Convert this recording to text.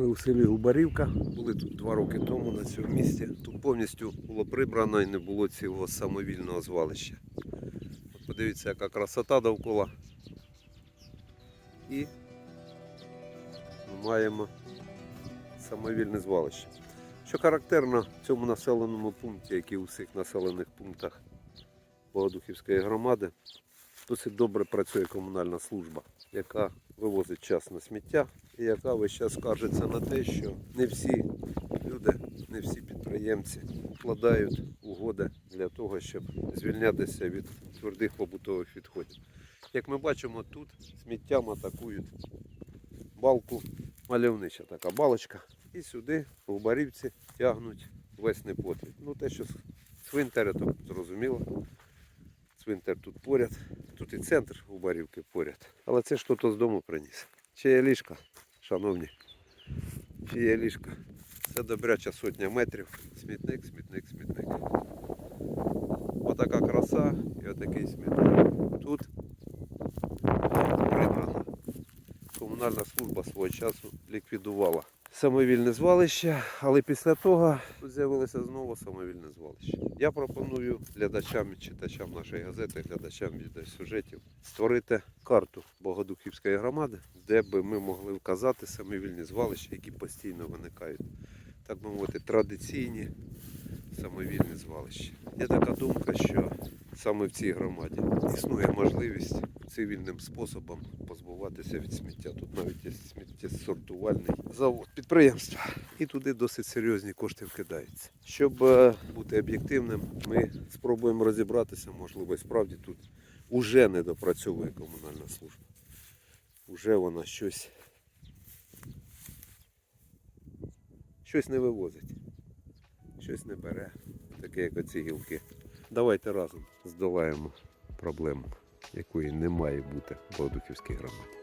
Ми у селі Губарівка, були тут два роки тому на цьому місці. Тут повністю було прибрано і не було цього самовільного звалища. От подивіться, яка красота довкола. І ми маємо самовільне звалище. Що характерно в цьому населеному пункті, як і у всіх населених пунктах Богодухівської громади, досить добре працює комунальна служба, яка вивозить часне сміття і яка весь час скаржиться на те, що не всі люди, не всі підприємці вкладають угоди для того, щоб звільнятися від твердих побутових відходів. Як ми бачимо, тут сміттям атакують балку, мальовнича така балочка. І сюди, в барівці, тягнуть весь непотріб. Ну, те, що цвинтаря, то зрозуміло. Цвинтар тут поряд, тут і центр у барівки поряд. Але це хто з дому приніс. Чи є ліжка, шановні? Чи є ліжка? Це добряча сотня метрів. Смітник, смітник, смітник. Отака краса і отакий смітник. Тут прибрано. Комунальна служба свого часу ліквідувала самовільне звалище, але після того з'явилося знову самовільне звалище. Я пропоную глядачам і читачам нашої газети, глядачам відеосюжетів створити карту Богодухівської громади, де би ми могли вказати самовільні звалища, які постійно виникають. Так би мовити, традиційні самовільні звалища. Є така думка, що саме в цій громаді існує можливість цивільним способом позбуватися від сміття. Тут навіть є сміттєсортувальний завод, підприємство. І туди досить серйозні кошти вкидаються. Щоб е, бути об'єктивним, ми спробуємо розібратися, можливо, справді тут уже не допрацьовує комунальна служба. Уже вона щось, щось не вивозить, щось не бере, таке як оці гілки. Давайте разом здолаємо проблему, якої не має бути в Богодухівській громаді.